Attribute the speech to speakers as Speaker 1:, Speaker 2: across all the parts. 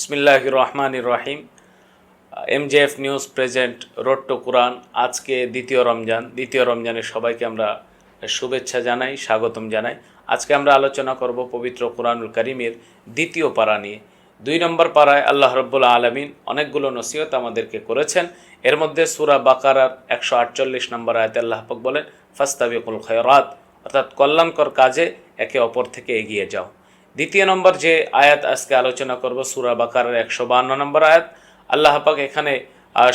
Speaker 1: বিসমিল্লাহ রহমান রহিম MJF news present road to Quran. আজকে দ্বিতীয় রমজান। দ্বিতীয় রমজানের সবাইকে আমরা শুভেচ্ছা জানাই, স্বাগতম জানাই। আজকে আমরা আলোচনা করব পবিত্র কোরআনুল করিমের দ্বিতীয় পাড়া নিয়ে। দুই নম্বর পাড়ায় আল্লাহ রব্বুল্লা আলমিন অনেকগুলো নসিহত আমাদেরকে করেছেন। এর মধ্যে সুরা বাকারার একশো আটচল্লিশ নম্বর আয়তে আল্লাহ পাক বলেন, ফাস্তাবিকুল খয়রাত অর্থাৎ কল্যাণকর কাজে একে অপর থেকে এগিয়ে যাও। দ্বিতীয় নম্বর যে আয়াত আজকে আলোচনা করব, সুরা বাকারের একশো বান্ন নম্বর আয়াত। আল্লাহ পাক এখানে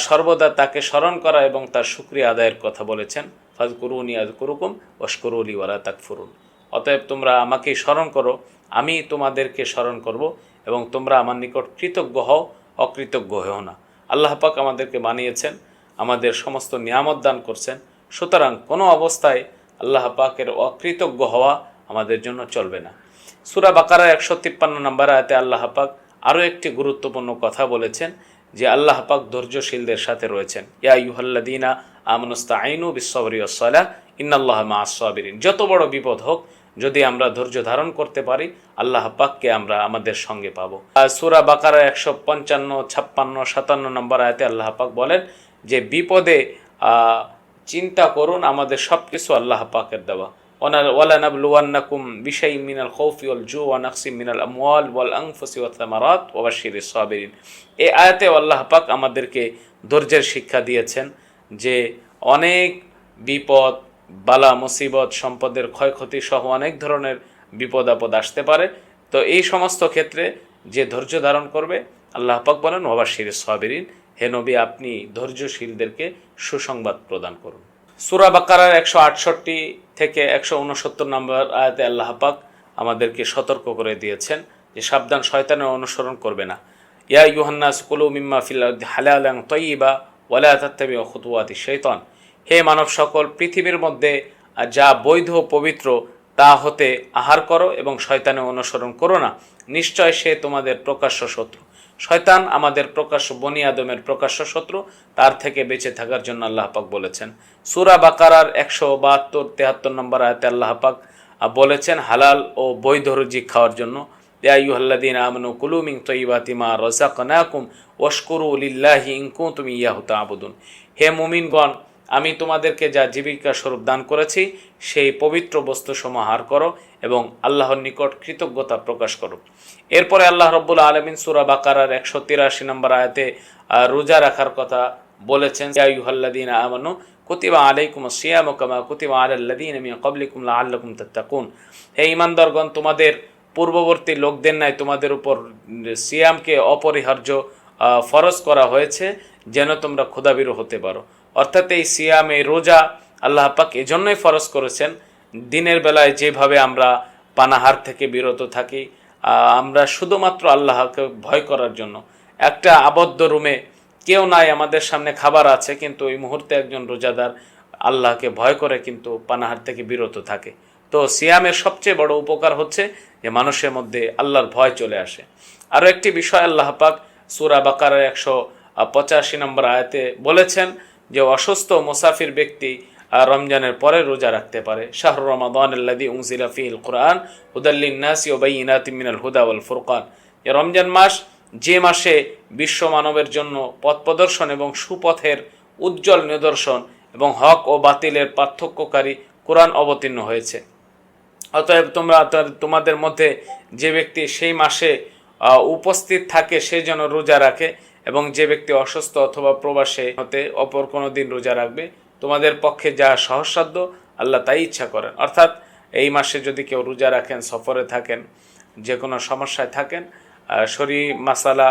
Speaker 1: সর্বদা তাকে স্মরণ করা এবং তার সুক্রিয়া আদায়ের কথা বলেছেন। ফাজ করুন ইয়াদ করুকুম ওয়াশকরুলি ওয়ালা তাকফুরুন। অতএব তোমরা আমাকেই স্মরণ করো, আমি তোমাদেরকে স্মরণ করব এবং তোমরা আমার নিকট কৃতজ্ঞ হও, অকৃতজ্ঞ হও না। আল্লাহ পাক আমাদেরকে বানিয়েছেন, আমাদের সমস্ত নিয়ামত দান করছেন। সুতরাং কোনো অবস্থায় আল্লাহ পাকের অকৃতজ্ঞ হওয়া আমাদের জন্য চলবে না। সুরা বাকারা একশো তিপ্পান্ন নম্বর আয়তে আল্লাহ আরও একটি গুরুত্বপূর্ণ কথা বলেছেন যে আল্লাহ পাক ধৈর্যশীলদের সাথে রয়েছেন। ইয়া ইউহাল্লাদিনা আমনুস্তা আইনু বিশ্বরি সালাহ ইন্নাল্লাহ মা যত বড় বিপদ হোক, যদি আমরা ধৈর্য ধারণ করতে পারি, আল্লাহ পাককে আমরা আমাদের সঙ্গে পাবো। সুরা বাকারা একশো পঞ্চান্ন, ছাপ্পান্ন, সাতান্ন নম্বর আয়তে আল্লাহ পাক বলেন যে বিপদে চিন্তা করুন, আমাদের সব কিছু আল্লাহ পাকের দেওয়া। ওয়ালানাবলুয়ান্নাকুম বিশাই মিনাল খৌফি ওয়াল জু ওয়া নাকসি মিনাল আমওয়াল ওয়াল আনফুসি ওয়া থামারাত ওয়া বাশশিরিস সাবিরিন। এই আয়াতে আল্লাহ পাক আমাদেরকে ধৈর্যের শিক্ষা দিয়েছেন যে অনেক বিপদ, বালা, মুসিবত, সম্পদের ক্ষয়ক্ষতি সহ অনেক ধরনের বিপদ আপদ আসতে পারে। তো এই সমস্ত ক্ষেত্রে যে ধৈর্য ধারণ করবে, আল্লাহ পাক বলেন ওয়াবাশির সাবিরিন। হে নবী, আপনি ধৈর্যশীলদেরকে সুসংবাদ প্রদান করুন। সুরা বাকারার একশো আটষট্টি থেকে একশো উনসত্তর নম্বর আয়াতে আল্লাহ পাক আমাদেরকে সতর্ক করে দিয়েছেন যে সাবধান শয়তানের অনুসরণ করবে না। ইয়া ইউহান্নাস কুলু মিম্মা ফিল হালালাং তৈবা ওয়ালা তাত্তাবি খুতুয়াতি শৈতান হে মানব সকল, পৃথিবীর মধ্যে যা বৈধ পবিত্র তা হতে আহার করো এবং শয়তানের অনুসরণ করো না। নিশ্চয় সে তোমাদের প্রকাশ্য শত্রু। শয়তান আমাদের প্রকাশ্য বনি আদমের প্রকাশ্য শত্রু, তার থেকে বেঁচে থাকার জন্য আল্লাহ পাক বলেছেন। সুরা বাকারার একশো বাহাত্তর, তেহাত্তর নম্বর আয়তে আল্লাহ পাক বলেছেন, হালাল ও বৈধ রুজি খাওয়ার জন্য, ইয়া আইয়ুহাল্লাযীনা আমানু কুলু মিন তাইয়্যিবাতি মা রাযাকনাকুম ওয়াশকুরু লিল্লাহি ইন কুনতুম ইয়াহু তা'বুদুন হে মুমিনগণ আমি তোমাদেরকে যা জীবিকা স্বরূপ দান করেছি, সেই পবিত্র বস্তু সমাহার করো এবং আল্লাহর নিকট কৃতজ্ঞতা প্রকাশ করো। এরপরে আল্লাহ রব্বুল আলমিন সুরা বাকারার একশো তিরাশি নম্বর আয়াতে রোজা রাখার কথা বলেছেন, ইয়া আইয়ুহাল্লাযীনা আমানু কুতিবা আলাইকুম সিয়ামু কামা কুতিবা আলাল্লাযীনা মিন ক্বাবলিকুম লাআল্লাকুম তাত্তাকুন। হে ঈমানদারগণ, তোমাদের পূর্ববর্তী লোকদের ন্যায় তোমাদের উপর সিয়ামকে অপরিহার্য ফরজ করা হয়েছে, যেন তোমরা ক্ষুধাবিরু হতে পারো। অর্থাৎ এই সিয়াম এই রোজা আল্লাহ পাক এজন্যই ফরজ করেছেন, দিনের বেলায় যেভাবে আমরা পানাহার থেকে বিরত থাকি আমরা শুধুমাত্র আল্লাহকে ভয় করার জন্য। একটা আবদ্ধ রুমে কেউ নাই, আমাদের সামনে খাবার আছে, কিন্তু ওই মুহূর্তে একজন রোজাদার আল্লাহকে ভয় করে কিন্তু পানাহার থেকে বিরত থাকে। তো সিয়ামের সবচেয়ে বড় উপকার হচ্ছে যে মানুষের মধ্যে আল্লাহর ভয় চলে আসে। আরও একটি বিষয় আল্লাহ পাক সুরা বাকারের একশো পঁচাশি নম্বর আয়াতে বলেছেন যে অসুস্থ মুসাফির ব্যক্তি রমজানের পরে রোজা রাখতে পারে। শাহর রমাদান আল্লাদি উংসিলা ফিল কোরআন ও বাইনাতি হুদা ওয়াল ফুরকান। রমজান মাস যে মাসে বিশ্ব মানবের জন্য পথ প্রদর্শন এবং সুপথের উজ্জ্বল নিদর্শন এবং হক ও বাতিলের পার্থক্যকারী কোরআন অবতীর্ণ হয়েছে। অতএব তোমরা তোমাদের মধ্যে যে ব্যক্তি সেই মাসে উপস্থিত থাকে সে যেন রোজা রাখে। এবং যে ব্যক্তি অসুস্থ অথবা প্রবাসে হতে অপর কোনো দিন রোজা রাখবে, তোমাদের পক্ষে যা সহসাধ্য আল্লাহ তাই ইচ্ছা করেন। অর্থাৎ এই মাসে যদি কেউ রোজা রাখেন, সফরে থাকেন, যে কোনো সমস্যায় থাকেন শরী মাসালা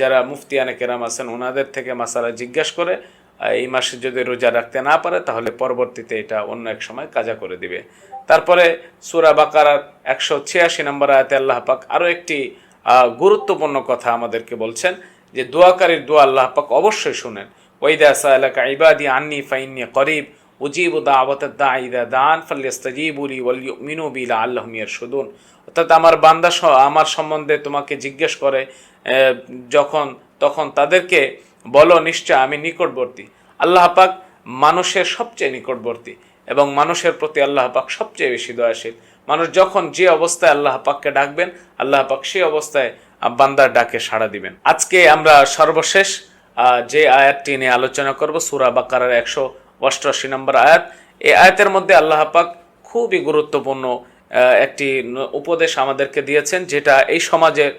Speaker 1: যারা মুফতিয়ানে কেরাম আছেন, ওনাদের থেকে মাসালা জিজ্ঞাসা করে এই মাসে যদি রোজা রাখতে না পারে, তাহলে পরবর্তীতে এটা অন্য এক সময় কাজা করে দিবে। তারপরে সুরা বাকারার একশো ছিয়াশি নম্বর আয়াতে আল্লাহ পাক আরও একটি গুরুত্বপূর্ণ কথা আমাদেরকে বলছেন। যে দোয়াকারীর দোয়া আল্লাহ পাক অবশ্যই শুনেন। ওইদা সালাকা ইবাদি আন্নি ফাইন্নি করিব, উজিব দাওয়াত দাঈদা দান ফালিয়াস্তাজিবুলি ওয়াল ইউমিনু বিলা আল্লাহুম ইয়ারশুদুন। অর্থাৎ আমার বান্দা আমার সম্বন্ধে তোমাকে জিজ্ঞেস করে যখন, তখন তাদেরকে বলো, নিশ্চয় আমি নিকটবর্তী। আল্লাহ পাক মানুষের সবচেয়ে নিকটবর্তী এবং মানুষের প্রতি আল্লাহ পাক সবচেয়ে বেশি দয়াশীল। মানুষ যখন যে অবস্থায় আল্লাহ পাককে ডাকবেন, আল্লাহ পাক সেই অবস্থায় বান্দার ডাকে সাড়া দিবেন। আজকে আমরা সর্বশেষ যে আয়াতটি নিয়ে আলোচনা করব, সুরা বাকারার একশো অষ্টআশি নম্বর আয়াত। এই আয়াতের মধ্যে আল্লাহ পাক খুবই গুরুত্বপূর্ণ একটি উপদেশ আমাদেরকে দিয়েছেন, যেটা এই সমাজের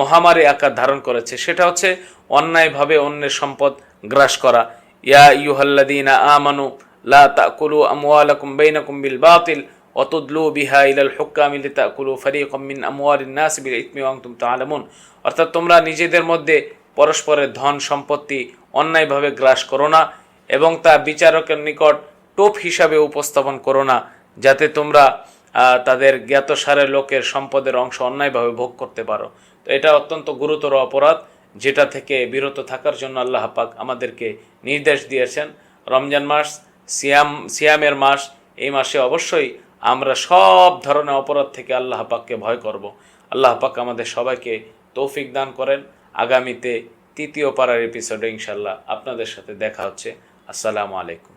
Speaker 1: মহামারী আকার ধারণ করেছে। সেটা হচ্ছে অন্যায়ভাবে অন্যের সম্পদ গ্রাস করা। ইয়া ইউহাল্লাদিনা আমানু লা তাকুলু আমওয়ালাকুম বাইনাকুম বিল বাতিল। অতুদলু বিহা ইলাল হুক্কাম লিতাকুলু ফারিকাম মিন আমওয়ালিন নাস বিল ইথমি ওয়া আনতুম তাআলামুন। অর্থাৎ তোমরা নিজেদের মধ্যে পরস্পরের ধন সম্পত্তি অন্যায়ভাবে গ্রাস করো না এবং তা বিচারকের নিকট টোপ হিসাবে উপস্থাপন করো না, যাতে তোমরা তাদের জ্ঞাতসারে লোকের সম্পদের অংশ অন্যায়ভাবে ভোগ করতে পারো। তো এটা অত্যন্ত গুরুতর অপরাধ, যেটা থেকে বিরত থাকার জন্য আল্লাহ পাক আমাদেরকে নির্দেশ দিয়েছেন। রমজান মাস, সিয়াম, সিয়ামের মাস, এই মাসে অবশ্যই আমরা সব ধরনের অপরাধ থেকে আল্লাহ পাককে ভয় করব। আল্লাহ পাক আমাদের সবাইকে তৌফিক দান করেন। আগামীতে তৃতীয় পাড়ার এপিসোডে ইনশাল্লাহ আপনাদের সাথে দেখা হচ্ছে। আসসালামু আলাইকুম।